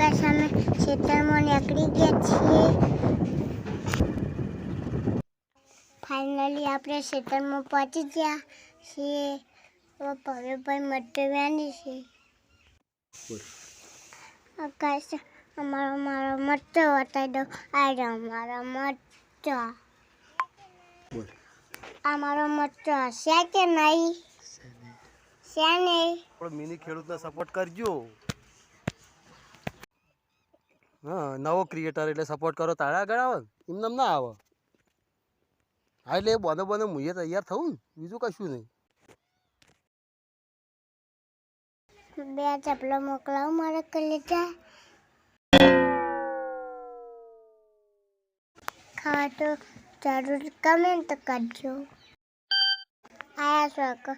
આકાશ અમે નીકળી ગયા છીએ. ફાઇનલી આપણે ખેતરમાં પહોંચી ગયા છીએ. હવે ભાઈ મટર વ્યાની છે. આકાશ, અમારો મારો મરચો બતાવી દો. આ રહ્યો મરચો. બોલ આ મારો મરચો છે કે નહીં? છે નહીં. મિની ખેડૂતને સપોર્ટ કરજો. હા નવો ક્રિએટર એટલે સપોર્ટ કરો તારે આગળ આવે એમને ના આવે. હા એટલે એ બને બને હું તૈયાર થવું બીજું કશું નહીં. બે ચપલો મોકલાવો મારા કલેજા. ખાવા તો જરૂર કમેન્ટ કરજો. આયા છો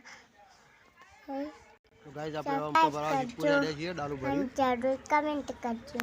તો ગાઈઝ આપણે ઓમ તો બરાબર પૂરા દે છીએ ડાલુ ભરી જરૂર કમેન્ટ કરજો.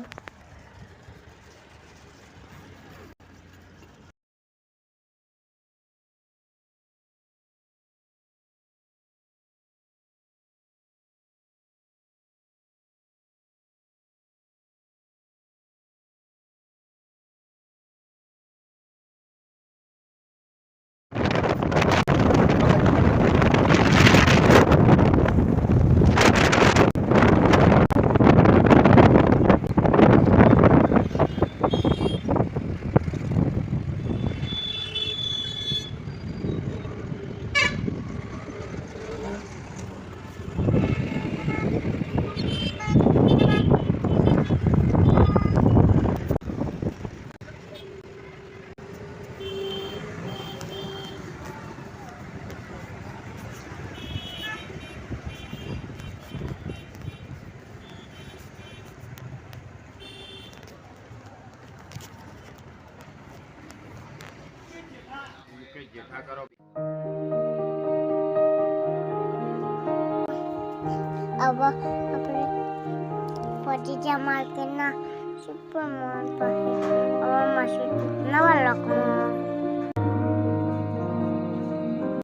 હવે આપણે પહોંચી ગયા માર્કેટના સુપર મોલ પર નવા લખમાં